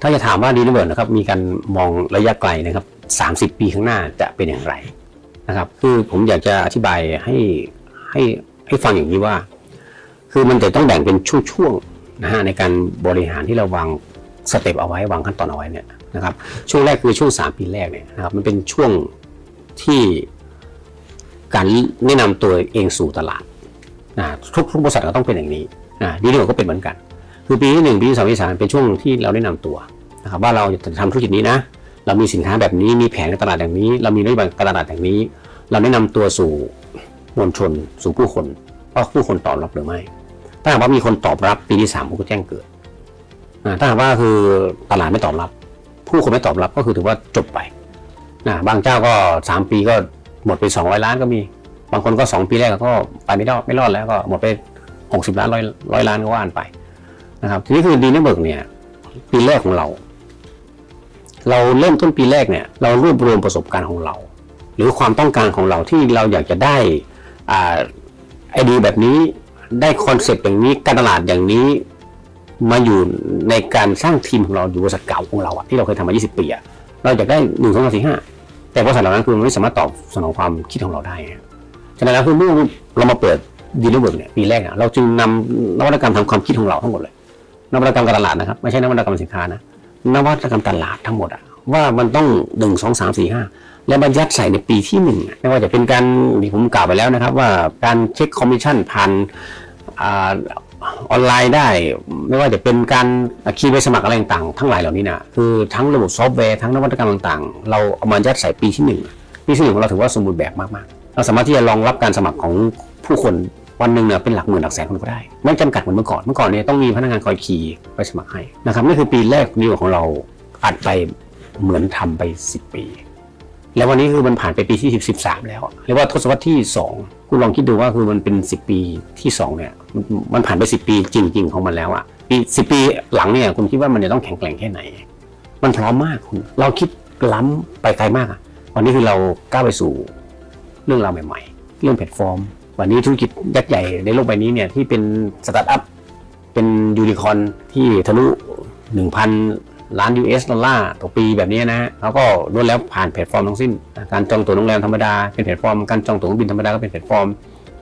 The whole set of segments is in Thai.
ถ้าจะถามว่าดีนเวิร์ดนะครับมีการมองระยะไกลนะครับ 30 ปีข้างหน้าจะเป็นอย่างไรนะครับ คือผมอยากจะอธิบายให้ให้ให้ฟังอย่างนี้ว่า คือมันจะต้องแบ่งเป็นช่วงๆนะฮะในการบริหารที่เราวางสเต็ปเอาไว้วางขั้นตอนเอาไว้เนี่ยนะครับ ช่วงแรกคือช่วง 3 ปีแรกเนี่ยนะครับมันเป็นช่วงที่การแนะนำตัวเองสู่ตลาดนะทุกทุกบริษัทก็ต้องเป็นอย่างนี้นะดีนี่ก็เป็นเหมือนกัน คือปีที่หนึ่งปีที่สองปีที่สามเป็นช่วงที่เราแนะนำตัวนะครับว่าเราจะทำธุรกิจนี้นะ เรามีสินค้าแบบนี้มีแผนการตลาดอย่างนี้ เรามีนโยบายการตลาดอย่างนี้ เราแนะนำตัวสู่มวลชน สู่ผู้คนว่าผู้คนตอบรับหรือไม่ ถ้าหากว่ามีคนตอบรับปีที่สามผมก็แจ้งเกิดถ้าหากว่าคือตลาดไม่ตอบรับ ผู้คนไม่ตอบรับก็คือถือว่าจบไปนะบางเจ้าก็สามปีก็หมดไปสองร้อยล้านก็มี บางคนก็สองปีแรกก็ไปไม่รอดไม่รอดแล้วก็หมดไปหกสิบล้านร้อยร้อยล้านก็ว่านไป นะครับทีนี้คือดีเนเบิร์กเนี่ย ปีแรกของเรา เราเริ่มต้นปีแรกเนี่ย เรารวบรวมประสบการณ์ของเรา หรือความต้องการของเราที่เราอยากจะได้อาไอเดียแบบนี้ได้คอนเซปต์อย่างนี้การตลาดอย่างนี้มาอยู่ในการสร้างทีมของเราอยู่บริษัทเก่าของเราอะที่เราเคยทำมา 20 ปีอะเราอยากได้หนึ่งสองสามสี่ห้าแต่บริษัทเหล่านั้นคือมันไม่สามารถตอบสนองความคิดของเราได้ฉะนั้นแล้วคือเมื่อเรามาเปิดดีลิเวอร์กเนี่ยปีแรกอะเราจึงนำนวัตกรรมทางความคิดของเราทั้งหมดเลย นวัตกรรมการตลาดนะครับ ไม่ใช่นวัตกรรมสินค้านะนวัตกรรมตลาดทั้งหมดอะว่ามันต้องหนึ่งสองสามสี่ห้าแล้วมันยัดใส่ในปีที่หนึ่งไม่ว่าจะเป็นการที่ผมกล่าวไปแล้วนะครับ ว่าการเช็คคอมมิชชั่นผ่านออนไลน์ได้ ไม่ว่าจะเป็นการคีย์ใบสมัครอะไรต่างๆทั้งหลายเหล่านี้นะคือทั้งระบบซอฟต์แวร์ทั้งนวัตกรรมต่างๆ เราเอามายัดใส่ปีที่หนึ่งปีที่หนึ่งของเราถือว่าสมบูรณ์แบบมากๆ เราสามารถที่จะรองรับการสมัครของผู้คน วันหนึ่งเนี่ยเป็นหลักหมื่นหลักแสนคนก็ได้ ไม่จำกัดเหมือนเมื่อก่อนเมื่อก่อนเนี่ยต้องมีพนักงานคอยขี่ไปสมัครให้นะครับนี่คือปีแรกนิวของเราอัดไปเหมือนทำไป 10 ปี แล้ววันนี้คือมันผ่านไปปีที่13 แล้วเรียกว่าทศวรรษที่ 2 คุณลองคิดดูว่าคือมันเป็น 10 ปีที่ 2 เนี่ย มันผ่านไป 10 ปีจริง ๆ ของมันแล้วอะปี10ปีหลังเนี่ยคุณคิดว่ามันจะต้องแข็งแกร่งแค่ไหน มันพร้อมมากคุณเราคิดล้ำไปไกลมากอะวันนี้คือเราก้าวไปสู่เรื่องราวใหม่ ๆ เรื่องแพลตฟอร์ม วันนี้ธุรกิจยักษ์ใหญ่ในโลกใบนี้เนี่ยที่เป็นสตาร์ทอัพเป็นยูนิคอนที่ทะลุ 1,000 ล้าน US ดอลลาร์ต่อปีแบบนี้นะฮะแล้วก็ล้วนแล้วผ่านแพลตฟอร์มทั้งสิ้น การจองตั๋วโรงแรมธรรมดาเป็นแพลตฟอร์มการจองตั๋วเครื่องบินธรรมดาก็เป็นแพลตฟอร์ม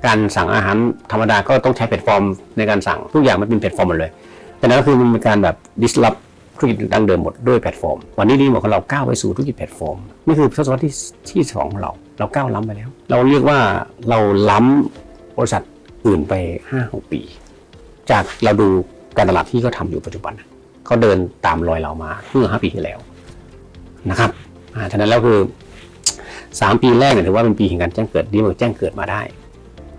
การสั่งอาหารธรรมดาก็ต้องใช้แพลตฟอร์มในการสั่งทุกอย่างมันเป็นแพลตฟอร์มหมดเลยแต่นั้นก็คือมันเป็นการแบบ disrupt ธุรกิจดั้งเดิมหมดด้วยแพลตฟอร์ม วันนี้ดีบอกว่าเราก้าวไปสู่ธุรกิจแพลตฟอร์มนี่คือทศวรรษที่ที่สองของเรา เราก้าวล้ำไปแล้ว เราเรียกว่าเราล้ำบริษัทอื่นไป5-6ปี จากเราดูการตลาดที่เขาทำอยู่ปัจจุบันเขาเดินตามรอยเรามาเมื่อ5ปีที่แล้วนะครับอ่าฉะนั้นแล้วคือ3 ปีแรกเนี่ยถือว่าเป็นปีแห่งการแจ้งเกิดดีมันแจ้งเกิดมาได้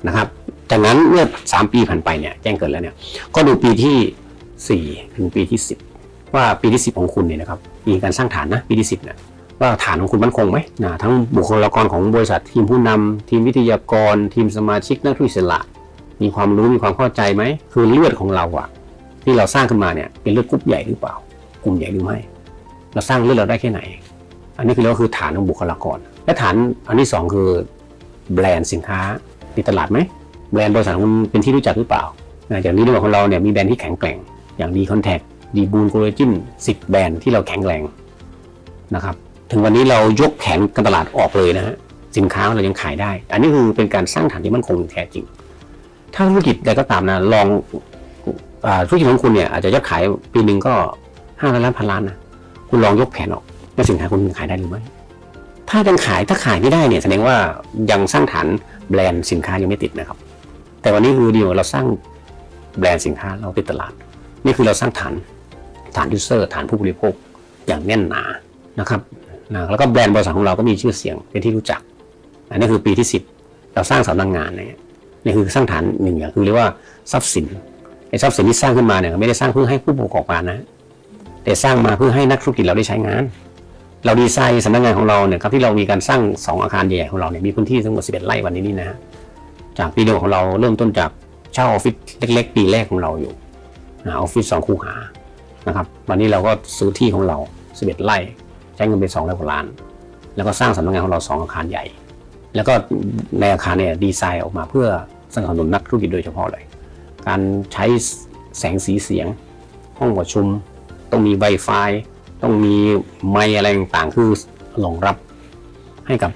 นะครับจากนั้นเมื่อ3ปีผ่านไปเนี่ยแจ้งเกิดแล้วเนี่ยก็ดูปีที่ 4 ถึงปีที่ 10 ว่าปีที่ 10 ของคุณเนี่ยนะครับมีการสร้างฐานนะปีที่ 10เนี่ยว่าฐานของคุณมั่นคงไหมนะทั้งบุคลากรของบริษัททีมผู้นำทีมวิทยากร ทีมสมาชิกนักธุรกิจอิสระมีความรู้มีความเข้าใจไหมคือเลือดของเราอะที่เราสร้างขึ้นมาเนี่ยเป็นเลือดกรุ๊ปใหญ่หรือเปล่า กลุ่มใหญ่หรือไม่เราสร้างเลือดเราได้แค่ไหน อันนี้คือเราคือฐานของบุคลากร และฐานอันที่สองคือแบรนด์สินค้าติดตลาดไหมแบรนด์บริษัทคุณเป็นที่รู้จักหรือเปล่านะอย่างนี้ในของเราเนี่ยมีแบรนด์ที่แข็งแกร่ง อย่างดีคอนแทค ดีบูนโคเลจินสิบแบรนด์ที่เราแข็งแรงนะครับ ถึงวันนี้เรายกแผนการตลาดออกเลยนะฮะสินค้าเรายังขายได้ อันนี้คือเป็นการสร้างฐานที่มั่นคงแท้จริง ถ้าธุรกิจใดก็ตามนะลองธุรกิจของคุณเนี่ยอาจจะยอดขายปีหนึ่งก็ห้าล้านล้านพันล้านนะคุณลองยกแผนออกว่าสินค้าคุณขายได้หรือไม่ถ้ายังขายถ้าขายไม่ได้เนี่ยแสดงว่ายังสร้างฐานแบรนด์สินค้ายังไม่ติดนะครับ แต่วันนี้คือเดียวเราสร้างแบรนด์สินค้าเราติดตลาด นี่คือเราสร้างฐาน ฐานยูเซอร์ฐานผู้บริโภคอย่างแน่นหนานะครับนะแล้วก็แบรนด์บริษัทของเราก็มีชื่อเสียงเป็นที่รู้จัก อันนี้คือปีที่ 10 เราสร้างสำนักงงานเนี่ยนี่คือสร้างฐานหนึ่งอย่างคือเรียกว่าทรัพย์สินไอ้ทรัพย์สินที่สร้างขึ้นมาเนี่ยไม่ได้สร้างเพื่อให้ผู้ประกอบการนะแต่สร้างมาเพื่อให้นักธุรกิจเราได้ใช้งาน เราดีไซน์สำนักงานของเราเนี่ยครับที่เรามีการสร้าง 2 อาคารใหญ่ๆของเราเนี่ยมีพื้นที่ทั้งหมด 11 ไร่วันนี้นี่นะฮะจากปีเดียวของเราเริ่มต้นจากเช่าออฟฟิศเล็ก ๆ ปีแรกของเราอยู่นะออฟฟิศสองคูหา นะครับวันนี้เราก็ซื้อที่ของเรา 11 ไร่ใช้เงินไปสองร้อยกว่าล้าน แล้วก็สร้างสำนักงานของเราสองอาคารใหญ่ แล้วก็ในอาคารเนี่ยดีไซน์ออกมาเพื่อสนับสนุนนักธุรกิจโดยเฉพาะเลย การใช้แสงสีเสียง ห้องประชุม ต้องมี Wi-Fi ต้องมีไมอะไรต่างๆคือรองรับให้กับ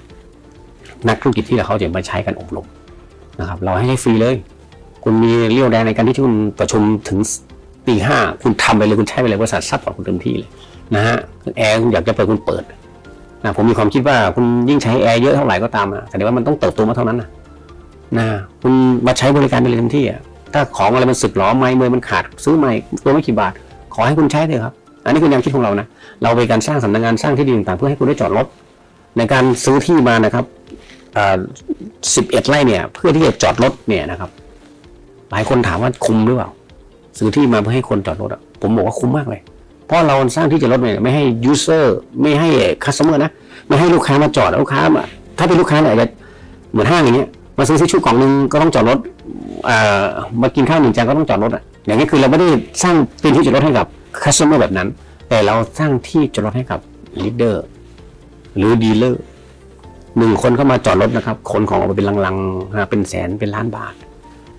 นักธุรกิจที่เขาจะมาใช้กันอบรมนะครับ เราให้ให้ฟรีเลย คุณมีเรี่ยวแรงในการที่คุณประชุมถึง ตีห้าคุณทำไปเลยคุณใช้ไปเลยบริษัทซัพพอร์ตคุณเต็มที่เลยนะฮะแอร์คุณอยากจะเปิดคุณเปิดนะผมมีความคิดว่าคุณยิ่งใช้แอร์เยอะเท่าไหร่ก็ตามอะแต่ว่ามันต้องเติบโตมาเท่านั้นนะนะคุณมาใช้บริการได้เลยเต็มที่อะถ้าของอะไรมันสึกหรอไม้เมยมันขาดซื้อใหม่ตัวไม่กี่บาท ขอให้คุณใช้เถอะครับ อันนี้คือแนวคิดของเรานะเราไปนการสร้างสำนักงานสร้างที่ดินต่างเพื่อให้คุณได้จอดรถในการซื้อที่มานะครับสิบเอ็ดไร่เนี่ย เพื่อที่จะจอดรถเนี่ยนะครับ หลายคนถามว่าคุ้มหรือเปล่า ซื้อที่มาเพื่อให้คนจอดรถอะผมบอกว่าคุ้มมากเลย เพราะเราสร้างที่จอดรถเนี่ยไม่ให้ยูเซอร์ไม่ให้คัสเตอร์นะไม่ให้ลูกค้ามาจอดลูกค้ามาถ้าเป็นลูกค้าเนี่ยจะเหมือนห้างอย่างเงี้ยมาซื้อซิชชูกล่องหนึ่งก็ต้องจอดรถอ่ามากินข้าวหนึ่งจานก็ต้องจอดรถอะอย่างนี้คือเราไม่ได้สร้างเป็นที่จอดรถให้กับคัสเตอร์แบบนั้น แต่เราสร้างที่จอดรถให้กับลีดเดอร์หรือดีลเลอร์หนึ่งคนเข้ามาจอดรถนะครับ คนของออกมาเป็นลังๆนะเป็นแสนเป็นล้านบาท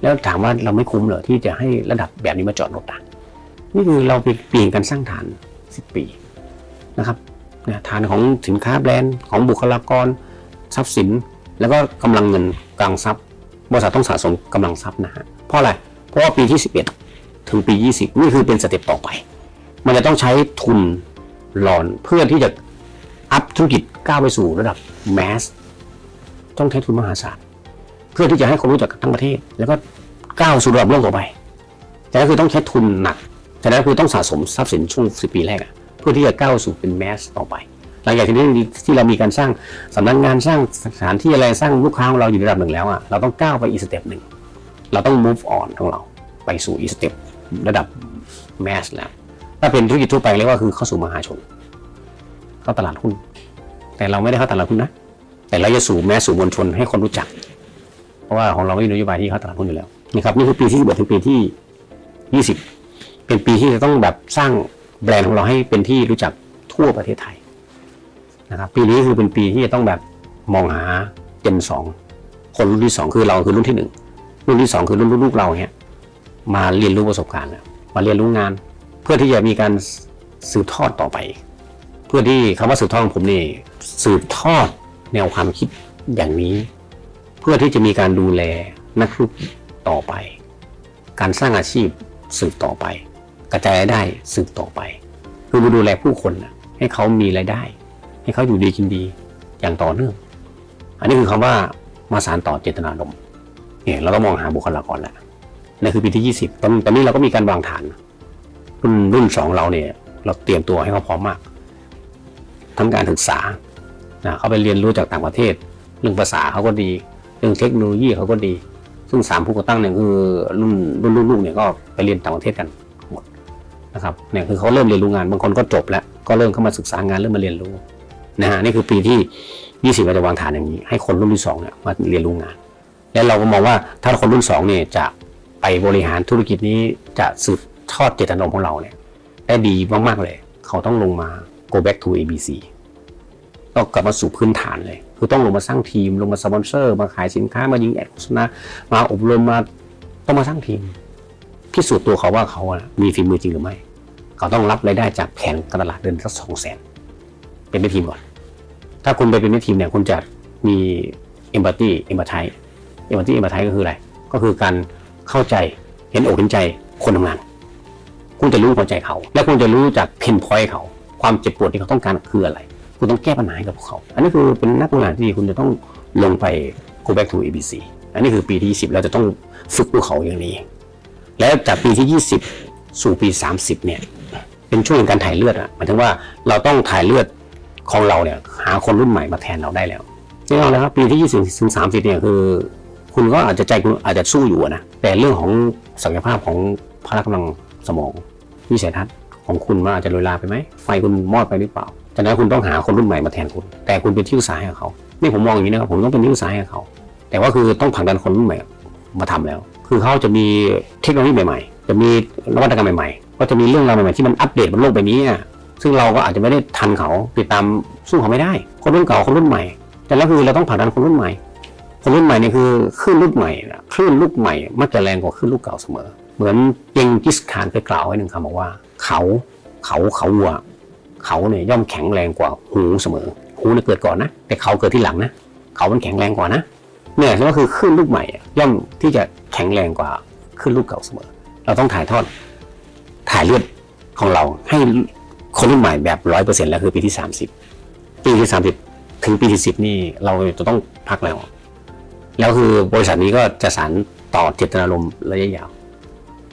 แล้วถามว่าเราไม่คุ้มเหรอที่จะให้ระดับแบบนี้มาจอดรถอะนี่คือเราไปเปลี่ยนการสร้างฐานสิบปีนะครับนะฐานของสินค้าแบรนด์ของบุคลากร ทรัพย์สิน แล้วก็กำลังเงินกลางทรัพย์ บริษัทต้องสะสมกำลังทรัพย์นะฮะเพราะอะไรเพราะว่าปีที่ 11 ถึงปี 20 นี่คือเป็นสเต็ปต่อไป มันจะต้องใช้ทุนหลอนเพื่อที่จะอัพธุรกิจก้าวไปสู่ระดับแมสต้องใช้ทุนมหาศาล เพื่อที่จะให้คนรู้จักทั้งประเทศ แล้วก็ก้าวสู่ระดับโลกต่อไป แต่ก็คือต้องใช้ทุนหนัก แต่นั้นคือต้องสะสมทรัพย์สินช่วงสิปีแรกเพื่อที่จะก้าวสู่เป็นแมสต่อไป หลังจากที่นี้ที่เรามีการสร้างสำนักงานสร้างสถานที่อะไรสร้างลูกค้าของเราอยู่ระดับหนึ่งแล้วอะเราต้องก้าวไปอีกสเต็ปหนึ่งเราต้อง move on ของเราไปสู่อีกสเต็ประดับแมสแล้วถ้าเป็นธุรกิจทั่วไปเรียกว่าคือเข้าสู่มหาชน เข้าตลาดหุ้น แต่เราไม่ได้เข้าตลาดหุ้นนะ แต่เราจะสู่แมสสู่มวลชนให้คนรู้จัก ราะว่าของเราไม่มีนโยบายที่เข้าตลาดหุ้นอยู่แล้วนะครับนี่คือปีที่11ถึงปีที่ 20 เป็นปีที่จะต้องแบบสร้างแบรนด์ของเราให้เป็นที่รู้จักทั่วประเทศไทยนะครับปีนี้คือเป็นปีที่จะต้องแบบมองหาเจนสองคนรุ่นที่สองคือเราคือรุ่นที่หนึ่งรุ่นที่สองคือรุ่นลูกๆเราเนี่ยมาเรียนรู้ประสบการณ์มาเรียนรู้งาน เพื่อที่จะมีการสืบทอดต่อไป เพื่อที่คำว่าสืบทอดของผมนี่สืบทอดแนวความคิดอย่างนี้ เพื่อที่จะมีการดูแลนักธุรกิจต่อไป การสร้างอาชีพสืบต่อไป กระจายรายได้สืบต่อไป คือมาดูแลผู้คนนะให้เขามีรายได้ ให้เขาอยู่ดีกินดีอย่างต่อเนื่อง อันนี้คือคำว่ามาสารต่อเจตนารมณ์เนี่ยเราต้องมองหาบุคลากรแล้วนั่นคือปีที่ 20 ตอนตอนนี้เราก็มีการวางฐาน รุ่นรุ่นสองเราเนี่ย เราเตรียมตัวให้เขาพร้อมมากทั้งการศึกษานะเขาไปเรียนรู้จากต่างประเทศ เรื่องภาษาเขาก็ดี รื่องเทคโนโลยีเขาก็ดี ซึ่งสามผู้ก่อตั้งเนี่ยคือรุ่นรุ่นลูกเนี่ยก็ไปเรียนต่างประเทศกันหมดนะครับเนี่ยคือเขาเริ่มเรียนรู้งานบางคนก็จบแล้วก็เริ่มเข้ามาศึกษางานเริ่มมาเรียนรู้นะฮะนี่คือปีที่ 20เราจะวางฐานอย่างนี้ ให้คนรุ่นที่สองเนี่ยมาเรียนรู้งาน และเราก็มองว่าถ้าคนรุ่นสองเนี่ยจะไปบริหารธุรกิจนี้จะสืบทอดเจตนารมณ์ของเราเนี่ยได้ดีมากๆเลย เขาต้องลงมา go back to ABC ต้องกลับมาสู่พื้นฐานเลย คือต้องลงมาสร้างทีม ลงมาสปอนเซอร์มาขายสินค้ามายิงแอดโฆษณามาอบรมมาต้องมาสร้างทีมพิสูจน์ตัวเขาว่าเขามีฝีมือจริงหรือไม่เขาต้องรับรายได้จากแผนการตลาดเดือนสักสองแสนเป็นแม่ทีมก่อน ถ้าคุณไปเป็นแม่ทีมเนี่ยคุณจะมีเอมพัตตี้เอมพัตไทเอมพัตตี้เอมพัตไทก็คืออะไร ก็คือการเข้าใจเห็นอกเห็นใจคนทำงาน คุณจะรู้หัวใจเขา และคุณจะรู้จากเพนพอยต์เขา ความเจ็บปวดที่เขาต้องการคืออะไร คุณต้องแก้ปัญหาให้กับพวกเขา อันนี้คือเป็นนักบริหารที่ดีคุณจะต้องลงไป go back to ABC อันนี้คือปีที่ 20 เราจะต้องฝึกพวกเขาอย่างนี้ แล้วจากปีที่ 20 สู่ปี 30 เนี่ย เป็นช่วงการถ่ายเลือดอะหมายถึงว่าเราต้องถ่ายเลือดของเราเนี่ย หาคนรุ่นใหม่มาแทนเราได้แล้วแน่นอนแล้วครับปีที่ 20 ถึง 30 เนี่ยคือ คุณก็อาจจะใจคุณอาจจะสู้อยู่นะ แต่เรื่องของศักยภาพของพละกำลังสมองวิสัยทัศน์ของคุณมันอาจจะโรยลาไปไหมไฟคุณมอดไปหรือเปล่า จากนั้นคุณต้องหาคนรุ่นใหม่มาแทนคุณ แต่คุณเป็นที่ปรึกษาให้กับเขานี่ผมมองอย่างนี้นะครับผมต้องเป็นที่ปรึกษาให้กับเขา แต่ว่าคือต้องผลักดันคนรุ่นใหม่มาทำแล้ว คือเขาจะมีเทคโนโลยีใหม่ ๆ จะมีนวัตกรรมใหม่ๆ ก็จะมีเรื่องราวใหม่ๆที่มันอัปเดตบนโลกใบนี้อะซึ่งเราก็อาจจะไม่ได้ทันเขาติดตามสู้เขาไม่ได้ คนรุ่นเก่าคนรุ่นใหม่ แต่แล้วคือเราต้องผลักดันคนรุ่นใหม่ คนรุ่นใหม่นี่คือคลื่นลูกใหม่นะคลื่นลูกใหม่มักจะแรงกว่าคลื่นลูกเก่าเสมอ เหมือนเจงกิสขานไปกล่าวไว้หนึ่งคำบอกว่า เขาเขาเขาวัว เขาเนี่ยย่อมแข็งแรงกว่าหูเสมอ หูเนี่ยเกิดก่อนนะ แต่เขาเกิดที่หลังนะ เขามันแข็งแรงกว่านะเนี่ยก็คือขึ้นลูกใหม่ย่อมที่จะแข็งแรงกว่าขึ้นลูกเก่าเสมอ เราต้องถ่ายทอด ถ่ายเลือดของเราให้คนรุ่นใหม่แบบร้อยเปอร์เซ็นต์แล้วคือปีที่สามสิบปีที่สามสิบถึงปีที่สิบนี่เราจะต้องพักแล้ว แล้วคือบริษัทนี้ก็จะสานต่อเจตนารมณ์ระยะยาว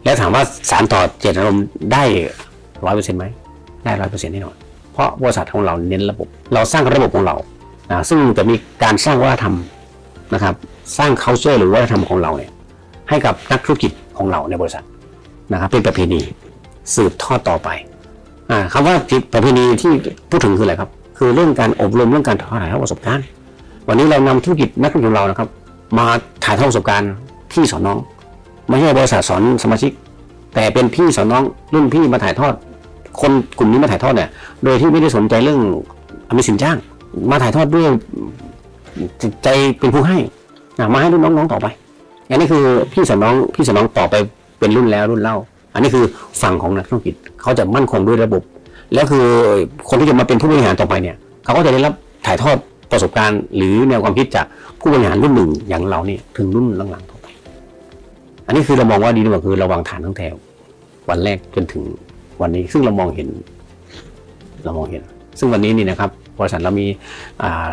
แล้วถามว่าสารต่อเจตนารมณ์ได้ร้อยเปอร์เซ็นต์ไหม ได้ร้อยเปอร์เซ็นต์แน่นอน เพราะบริษัทของเราเน้นระบบ เราสร้างระบบของเรานะซึ่งจะมีการสร้างวัฒนธรรมนะครับ สร้าง culture หรือวัฒนธรรมของเราเนี่ยให้กับนักธุรกิจของเราในบริษัทนะครับเป็นประเพณีสืบทอดต่อไปอ่าคำว่าประเพณีที่พูดถึงคืออะไรครับ คือเรื่องการอบรมเรื่องการถ่ายทอดประสบการณ์ วันนี้เรานำธุรกิจนักธุรกิจของเรานะครับ มาถ่ายทอดประสบการณ์พี่สอนน้อง ไม่ใช่บริษัทสอนสมาชิก แต่เป็นพี่สอนน้องรุ่นพี่มาถ่ายทอด คนกลุ่มนี้มาถ่ายทอดเนี่ย โดยที่ไม่ได้สนใจเรื่องมีสินจ้าง มาถ่ายทอดด้วยจิตใจเป็นผู้ให้มาให้รุ่นน้องๆต่อไป อันนี้คือพี่สนน้องพี่สนน้องต่อไปเป็นรุ่นแล้วรุ่นเล่า อันนี้คือฝั่งของนักธุรกิจเขาจะมั่นคงด้วยระบบ แล้วคือคนที่จะมาเป็นผู้บริหารต่อไปเนี่ยเขาก็จะได้รับถ่ายทอดประสบการณ์ หรือแนวความคิดจากผู้บริหารรุ่นหนึ่งอย่างเราเนี่ยถึงรุ่นหลังๆต่อไป อันนี้คือเรามองว่าดีดีกว่าคือราวางฐานตั้งแต่วันแรกจนถึง วันนี้ซึ่งเรามองเห็น เรามองเห็น ซึ่งวันนี้นี่นะครับบริษัทเรามีอ่า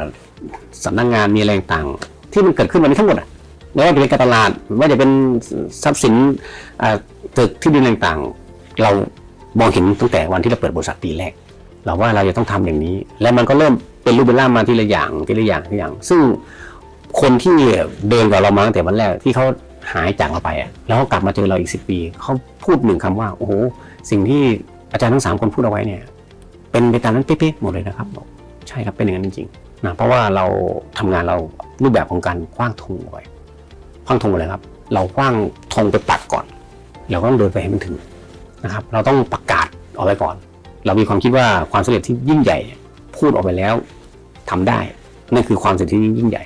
สำนักงานมีอะไรต่างที่มันเกิดขึ้นวันนี้ทั้งหมดไม่ว่าจะเป็นการตลาดไม่ว่าจะเป็นทรัพย์สินตึกที่ดินต่างๆ เรามองเห็นตั้งแต่วันที่เราเปิดบริษัทปีแรก เราว่าเราจะต้องทำอย่างนี้ และมันก็เริ่มเป็นรูปเป็นร่างมาทีละอย่างทีละอย่างทีละอย่าง ซึ่งคนที่เดินกับเรามาตั้งแต่วันแรกที่เขา หายจากเราไปอะแล้วเขากลับมาเจอเราอีกสิปีเขาพูดหนึ่งคำว่าโอ้โหสิ่งที่อาจารย์ทั้งสามคนพูดเอาไว้เนี่ย เป็นไปตามนั้นเป๊ะๆหมดเลยนะครับบอกใช่ครับเป็นอย่างนั้นจริงๆนะเพราะว่าเราทำงานเรารูปแบบของการคว้างธงไว้คว้างธงอะไรครับ เราคว้างธงไปปักก่อน เราก็ต้องเดินไปให้มันถึงนะครับ เราต้องประกาศออกไปก่อน เรามีความคิดว่าความสำเร็จที่ยิ่งใหญ่ พูดออกไปแล้วทำได้นั่นคือความสำเร็จที่ยิ่งใหญ่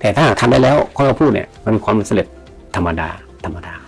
แต่ถ้าหากทำได้แล้วเขาก็พูดเนี่ยมันความสำเร็จ ธรรมดาธรรมดา